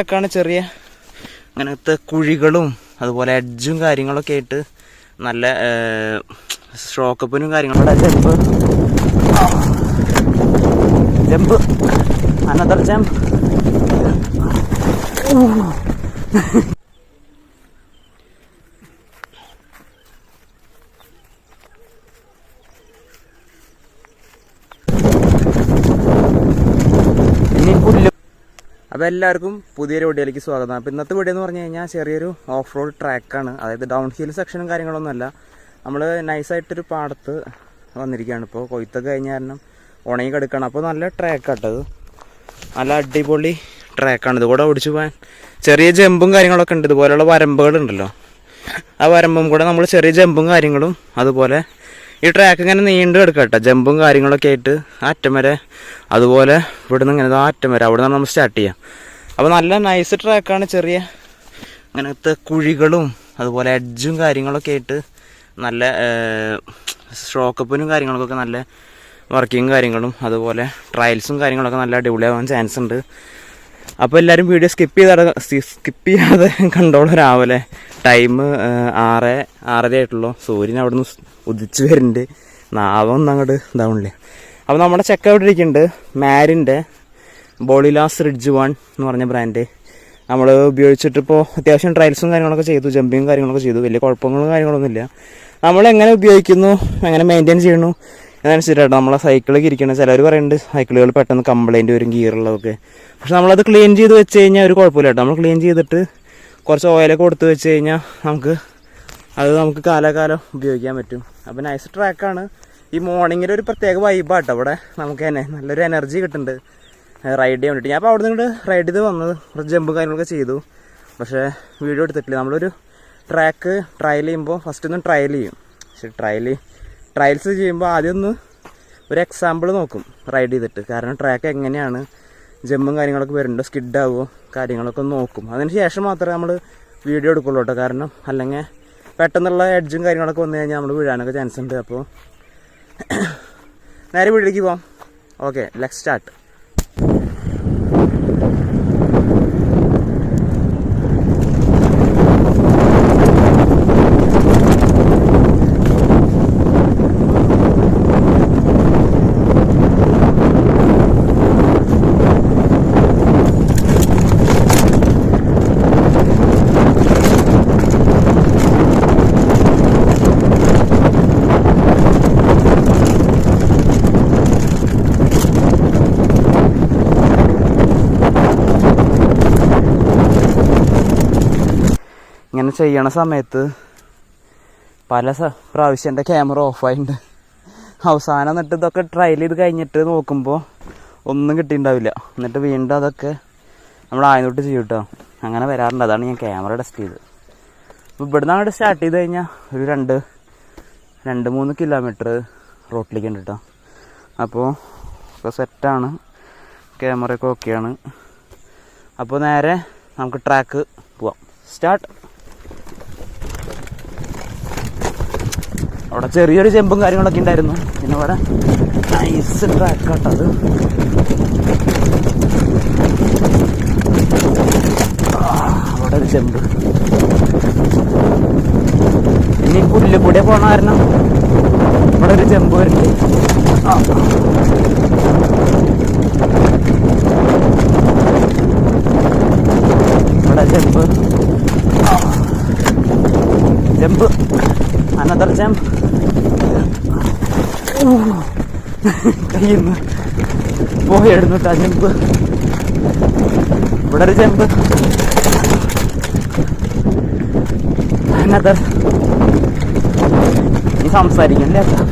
ഒക്കെയാണ് ചെറിയ അങ്ങനത്തെ കുഴികളും അതുപോലെ എഡ്ജും കാര്യങ്ങളൊക്കെ ആയിട്ട് നല്ല ഷോക്കപ്പിനും കാര്യങ്ങളും ജമ്പ്. ജമ്പ്. അനദർ ജമ്പ് ഇനി പുല്ല് അപ്പോൾ എല്ലാവർക്കും പുതിയൊരു വീഡിയോയിലേക്ക് സ്വാഗതം. അപ്പോൾ ഇന്നത്തെ വീഡിയോ എന്ന് പറഞ്ഞു കഴിഞ്ഞാൽ ചെറിയൊരു ഓഫ് റോഡ് ട്രാക്കാണ് അതായത് ഡൗൺ ഹിൽ സെക്ഷനും കാര്യങ്ങളൊന്നുമല്ല നമ്മൾ നൈസായിട്ടൊരു പാടത്ത് വന്നിരിക്കുകയാണ്. ഇപ്പോൾ കൊയ്ത്തൊക്കെ കഴിഞ്ഞ കാരണം ഉണങ്ങി കിടക്കുകയാണ്. അപ്പോൾ നല്ല ട്രാക്കാട്ടത് നല്ല അടിപൊളി ട്രാക്കാണ് ഇതുകൂടെ ഓടിച്ചു പോകാൻ ചെറിയ ജമ്പും കാര്യങ്ങളൊക്കെ ഉണ്ട്. ഇതുപോലെയുള്ള വരമ്പുകളുണ്ടല്ലോ ആ വരമ്പും കൂടെ നമ്മൾ ചെറിയ ജമ്പും കാര്യങ്ങളും അതുപോലെ ഈ ട്രാക്ക് ഇങ്ങനെ നീണ്ടു കേട്ടോ ജമ്പും കാര്യങ്ങളൊക്കെ ആയിട്ട് അറ്റം വരെ. അതുപോലെ ഇവിടുന്ന് ഇങ്ങനെ അറ്റം വരെ. അവിടെ നമ്മൾ സ്റ്റാർട്ട് ചെയ്യാം. അപ്പോൾ നല്ല നൈസ് ട്രാക്കാണ് ചെറിയ അങ്ങനത്തെ കുഴികളും അതുപോലെ എഡ്ജും കാര്യങ്ങളൊക്കെ ആയിട്ട് നല്ല സ്ട്രോക്കപ്പിനും കാര്യങ്ങൾക്കൊക്കെ നല്ല വർക്കിങ് കാര്യങ്ങളും അതുപോലെ ട്രയൽസും കാര്യങ്ങളൊക്കെ നല്ല അടിപൊളിയാവാൻ ചാൻസ് ഉണ്ട്. അപ്പോൾ എല്ലാവരും വീഡിയോ സ്കിപ്പ് ചെയ്താൽ സ്കിപ്പ് ചെയ്യാതെ കണ്ടോളൂ രാവിലെ ടൈം ആറ് ആറര ആയിട്ടുള്ളൂ. സൂര്യൻ അവിടെ നിന്ന് ഉദിച്ചു വരുന്നുണ്ട്. നാവൊന്നും അങ്ങോട്ട് ഇതാവണില്ലേ? അപ്പോൾ നമ്മുടെ ചെക്ക് അവിടെ ഇരിക്കുന്നുണ്ട്? മാരിന്റെ ബോളിലാസ് റിഡ്ജ് വൺ എന്ന് പറഞ്ഞ ബ്രാൻഡ് നമ്മൾ ഉപയോഗിച്ചിട്ടിപ്പോൾ അത്യാവശ്യം ട്രയൽസും കാര്യങ്ങളൊക്കെ ചെയ്തു ജമ്പിങ്ങും കാര്യങ്ങളൊക്കെ ചെയ്തു. വലിയ കുഴപ്പങ്ങളും കാര്യങ്ങളൊന്നുമില്ല നമ്മൾ എങ്ങനെ ഉപയോഗിക്കുന്നു? എങ്ങനെ മെയിന്റെയിൻ ചെയ്യണു അതനുസരിച്ചാണ് നമ്മളെ സൈക്കിളൊക്കെ ഇരിക്കണം ചിലർ പറയുന്നുണ്ട് സൈക്കിളുകൾ പെട്ടെന്ന് കംപ്ലൈന്റ് വരും ഗിയറുള്ളതൊക്കെ പക്ഷെ നമ്മളത് ക്ലീൻ ചെയ്ത് വെച്ച് കഴിഞ്ഞാൽ ഒരു കുഴപ്പമില്ല കേട്ടോ. നമ്മൾ ക്ലീൻ ചെയ്തിട്ട് കുറച്ച് ഓയിലൊക്കെ കൊടുത്ത് വെച്ച് കഴിഞ്ഞാൽ നമുക്ക് അത് നമുക്ക് കാലാകാലം ഉപയോഗിക്കാൻ പറ്റും. അപ്പോൾ നൈസ് ട്രാക്കാണ് ഈ മോർണിംഗിൽ ഒരു പ്രത്യേക വൈബാട്ടോ അവിടെ നമുക്ക് തന്നെ നല്ലൊരു എനർജി കിട്ടുന്നുണ്ട്. റൈഡ് ചെയ്യാൻ വേണ്ടിയിട്ട്. ഞാൻ അപ്പോൾ അവിടെ നിന്ന് റൈഡ് ചെയ്ത് വന്നത് കുറച്ച് ജമ്പ് കാര്യങ്ങളൊക്കെ ചെയ്തു. പക്ഷേ വീഡിയോ എടുത്തിട്ടില്ല. നമ്മളൊരു ട്രാക്ക് ട്രയൽ ചെയ്യുമ്പോൾ ഫസ്റ്റ് ഒന്ന് ട്രയൽ ചെയ്യും. പക്ഷെ ട്രയൽ ട്രയൽസ് ചെയ്യുമ്പോൾ ആദ്യം ഒന്ന് ഒരു എക്സാമ്പിൾ നോക്കും റൈഡ് ചെയ്തിട്ട്. കാരണം ട്രാക്ക് എങ്ങനെയാണ് ജമ്മും കാര്യങ്ങളൊക്കെ വരുന്നുണ്ടോ സ്കിഡ് ആവുമോ കാര്യങ്ങളൊക്കെ നോക്കും. അതിന് ശേഷം മാത്രമേ നമ്മൾ വീഡിയോ എടുക്കുള്ളൂ കേട്ടോ. കാരണം അല്ലെങ്കിൽ പെട്ടെന്നുള്ള എഡ്ജും കാര്യങ്ങളൊക്കെ വന്നു കഴിഞ്ഞാൽ നമ്മൾ വീഴാനൊക്കെ ചാൻസ് ഉണ്ട്. അപ്പോൾ നേരെ വീട്ടിലേക്ക് പോവാം. ഓക്കെ ലെറ്റ് സ്റ്റാർട്ട് ഇങ്ങനെ ചെയ്യണ സമയത്ത് പല പ്രാവശ്യം എന്റെ ക്യാമറ ഓഫായിട്ടുണ്ട് അവസാനം എന്നിട്ട് ഇതൊക്കെ ട്രയൽ ചെയ്ത് കഴിഞ്ഞിട്ട് നോക്കുമ്പോൾ ഒന്നും കിട്ടിയിട്ടുണ്ടാവില്ല എന്നിട്ട് വീണ്ടും അതൊക്കെ നമ്മൾ ആയതൊട്ട് ചെയ്യും കേട്ടോ അങ്ങനെ വരാറുണ്ട്. അതാണ് ഞാൻ ക്യാമറ ടെസ്റ്റ് ചെയ്തത്. അപ്പോൾ ഇവിടുന്ന് അങ്ങോട്ട് സ്റ്റാർട്ട് ചെയ്ത് കഴിഞ്ഞാൽ ഒരു രണ്ട് രണ്ട് മൂന്ന് കിലോമീറ്റർ റോട്ടിലേക്ക് ഉണ്ട് കേട്ടോ അപ്പോൾ ഒക്കെ സെറ്റാണ് ക്യാമറയൊക്കെ ഓക്കെയാണ് അപ്പോൾ നേരെ നമുക്ക് ട്രാക്ക് പോവാം. സ്റ്റാർട്ട് അവിടെ ചെറിയൊരു ചെമ്പും കാര്യങ്ങളൊക്കെ ഉണ്ടായിരുന്നു. പിന്നെ അവിടെ നൈസ് ട്രാക്ക് കേട്ടത് അവിടെ ഒരു ചെമ്പ്. ഇനി പുല്ല് കൂടെ പോണ കാരണം ഇവിടെ ഒരു ചെമ്പ് വരുന്നുണ്ട് ആ. ഇവിടെ ചെമ്പ്. ചെമ്പ്. ജമ്പ് കയ്യിൽ നിന്ന് പോയെടുന്നു ജമ്പ്. ഇവിടെ ഒരു ജമ്പ്. അനദർ. നീ സംസാരിക്കണ്ടേ? അച്ഛാ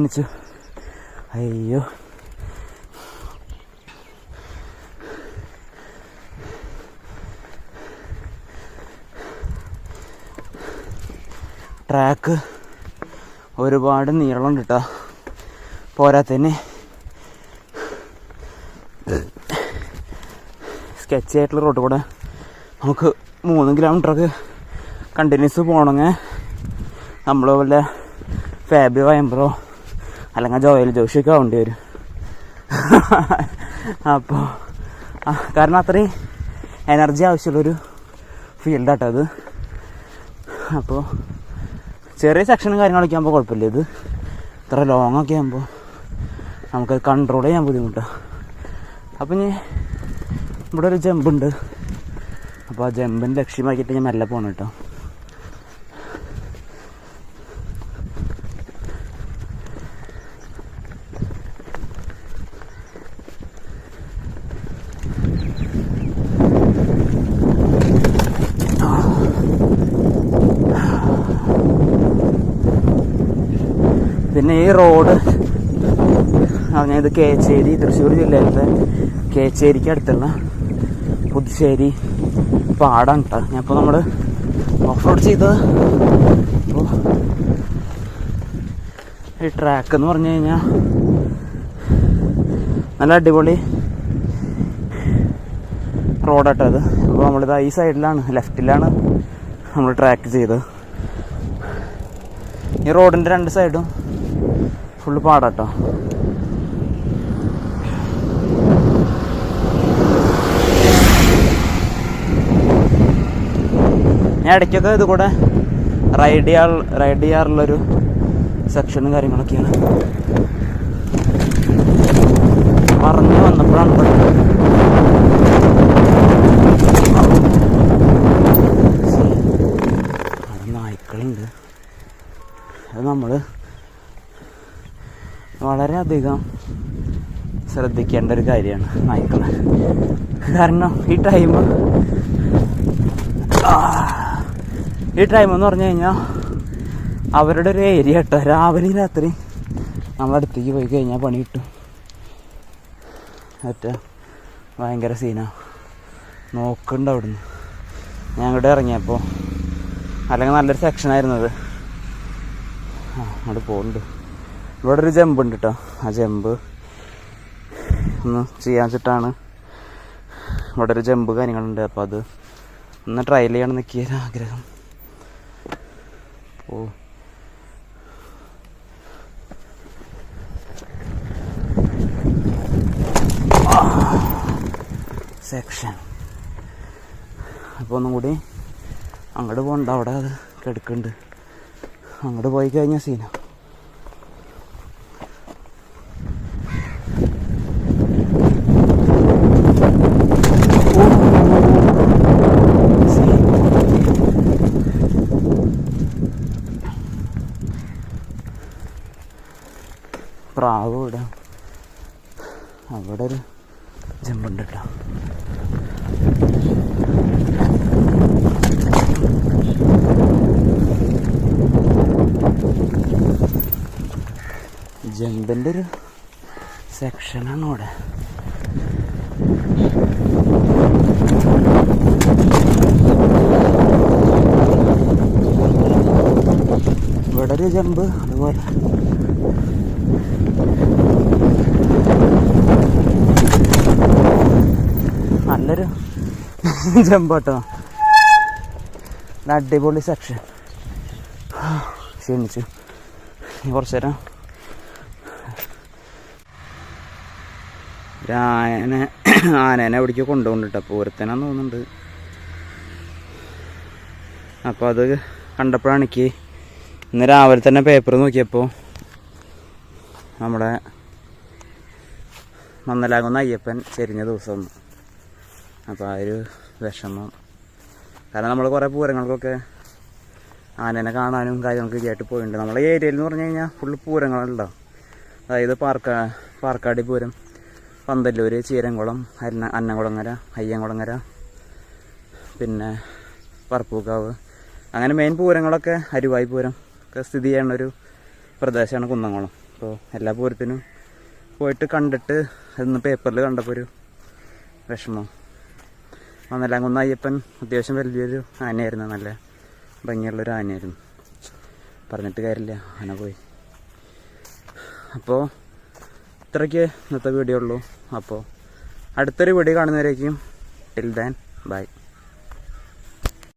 ക്ഷീണിച്ചു അയ്യോ. ട്രാക്ക് ഒരുപാട് നീളം കേട്ടോ പോരാത്തന്നെ സ്കെച്ച് ആയിട്ടുള്ള റോഡ് കൂടെ നമുക്ക് മൂന്ന് കിലോമീറ്ററൊക്കെ കണ്ടിന്യൂസ് പോകണമെങ്കിൽ നമ്മൾ വല്ല ഫാബി വയമ്പറോ അല്ലെങ്കിൽ ജോയൽ ജോഷിയൊക്കെ ആവേണ്ടി വരും. അപ്പോൾ കാരണം അത്രയും എനർജി ആവശ്യമുള്ളൊരു ഫീൽഡാട്ടോ അത്. അപ്പോൾ ചെറിയ സെക്ഷനും കാര്യങ്ങളൊക്കെ ആകുമ്പോൾ കുഴപ്പമില്ല. ഇത് ഇത്ര ലോങ് ഒക്കെ ആകുമ്പോൾ നമുക്ക് കൺട്രോൾ ചെയ്യാൻ ബുദ്ധിമുട്ടാണ് അപ്പം ഇനി ഇവിടെ ഒരു ജമ്പുണ്ട് അപ്പോൾ ആ ജമ്പിന് ലക്ഷ്യമാക്കിയിട്ട് ഞാൻ മെല്ലെ പോകണം കേട്ടോ. പിന്നെ ഈ റോഡ് ഞാനിത് കേച്ചേരി തൃശ്ശൂർ ജില്ലയിലത്തെ കേച്ചേരിക്ക് അടുത്തുള്ള പുതുശ്ശേരി പാടാണ് കേട്ടോ ഞാൻ ഇപ്പോൾ നമ്മൾ ഓഫ് റോഡ് ചെയ്ത് അപ്പോൾ ഈ ട്രാക്ക് എന്ന് പറഞ്ഞു കഴിഞ്ഞാൽ നല്ല അടിപൊളി റോഡാട്ടോ അത് അപ്പോൾ നമ്മളിത് ഈ സൈഡിലാണ് ലെഫ്റ്റിലാണ് നമ്മൾ ട്രാക്ക് ചെയ്തത്. ഈ റോഡിന്റെ രണ്ട് സൈഡും ഫുള്ള് പാടാട്ടോ ഞാൻ ഇടയ്ക്കൊക്കെ ഇത് കൂടെ റൈഡ് ചെയ്യാൻ റൈഡ് ചെയ്യാറുള്ളൊരു സെക്ഷനും കാര്യങ്ങളൊക്കെയാണ് പറഞ്ഞു വന്നപ്പോഴാണ് ഇവിടെ അവിടെ നായ്ക്കളുണ്ട് അത് നമ്മൾ വളരെയധികം ശ്രദ്ധിക്കേണ്ട ഒരു കാര്യമാണ് നയിക്കുന്നത് കാരണം ഈ ടൈം ഈ ടൈം എന്ന് പറഞ്ഞു കഴിഞ്ഞാൽ അവരുടെ ഒരു ഏരിയ കേട്ടോ. രാവിലെ രാത്രി നമ്മുടെ അടുത്തേക്ക് പോയി കഴിഞ്ഞാൽ പണി കിട്ടും. മറ്റ ഭയങ്കര സീനാ നോക്കുന്നുണ്ട് അവിടുന്ന്. ഞാൻ അങ്ങോട്ട് ഇറങ്ങിയപ്പോൾ അല്ലെങ്കിൽ നല്ലൊരു സെക്ഷനായിരുന്നത് ആ അങ്ങോട്ട് പോകുന്നുണ്ട് ഇവിടെ ഒരു ജമ്പ് ഉണ്ട് കേട്ടോ ആ ജമ്പ് ഒന്ന് ചെയ്യാൻ വെച്ചിട്ടാണ്. ഇവിടെ ഒരു ജമ്പ് കാര്യങ്ങളുണ്ട്. അപ്പോൾ അത് ഒന്ന് ട്രയൽ ചെയ്യണം നിൽക്കിയൊരു ആഗ്രഹം ഓ. സെക്ഷൻ അപ്പോൾ ഒന്നും കൂടി അങ്ങോട്ട് പോകണ്ട അവിടെ അത് കിടക്കുന്നുണ്ട്. അങ്ങോട്ട് പോയി കഴിഞ്ഞാൽ സീന പ്രാവ് ഇവിടെ. അവിടെ ഒരു ജമ്പുണ്ട് കേട്ടോ. ജമ്പിന്റെ ഒരു സെക്ഷനാണ് ഇവിടെ ഇവിടെ ഒരു ജമ്പ് അതുപോലെ നല്ലൊരു ജമ്പ് കേട്ടോ നല്ല അടിപൊളി സെക്ഷൻ ക്ഷീണിച്ചു. കുറച്ചു ഒരു ആനനെ ആനേനെ എവിടേക്ക് കൊണ്ടുപോകുന്നുണ്ട് പൂരത്തിനാന്ന് തോന്നുന്നുണ്ട്. അപ്പോൾ അത് കണ്ടപ്പോഴാണ് എനിക്ക് ഇന്ന് രാവിലെ തന്നെ പേപ്പർ നോക്കിയപ്പോൾ നമ്മുടെ മന്നലാകുന്ന അയ്യപ്പൻ ചെരിഞ്ഞ ദിവസം അപ്പോൾ ആ ഒരു വിഷമം. കാരണം നമ്മൾ കുറേ പൂരങ്ങൾക്കൊക്കെ ആനേനെ കാണാനും കാര്യങ്ങൾക്ക് ഇതായിട്ട് പോയിട്ടുണ്ട് നമ്മളെ ഏരിയയിൽ എന്ന് പറഞ്ഞു കഴിഞ്ഞാൽ ഫുള്ള് പൂരങ്ങളുണ്ടാവും അതായത് പാർക്ക പാർക്കാടി പൂരം പന്തല്ലൂർ ചീരംകുളം അന്ന അന്നംകുളങ്ങര അയ്യംകുളങ്ങര പിന്നെ പറപ്പൂക്കാവ് അങ്ങനെ മെയിൻ പൂരങ്ങളൊക്കെ അരുവായി പൂരം ഒക്കെ സ്ഥിതി ചെയ്യുന്ന ഒരു പ്രദേശമാണ് കുന്നംകുളം. അപ്പോൾ എല്ലാ പൂരത്തിനും പോയിട്ട് കണ്ടിട്ട് ഇന്ന് പേപ്പറിൽ കണ്ടപ്പോൾ ഒരു വിഷമം. മന്നലാങ്കുന്ന അയ്യപ്പൻ അത്യാവശ്യം വലിയൊരു ആനയായിരുന്നു. നല്ല ഭംഗിയുള്ളൊരു ആനയായിരുന്നു. പറഞ്ഞിട്ട് കാര്യമില്ല. ആന പോയി. അപ്പോൾ ഇത്രയ്ക്ക് ഇന്നത്തെ വീഡിയോ ഉള്ളൂ. അപ്പോൾ അടുത്തൊരു വീഡിയോ കാണുന്നവരേക്കും. Till then bye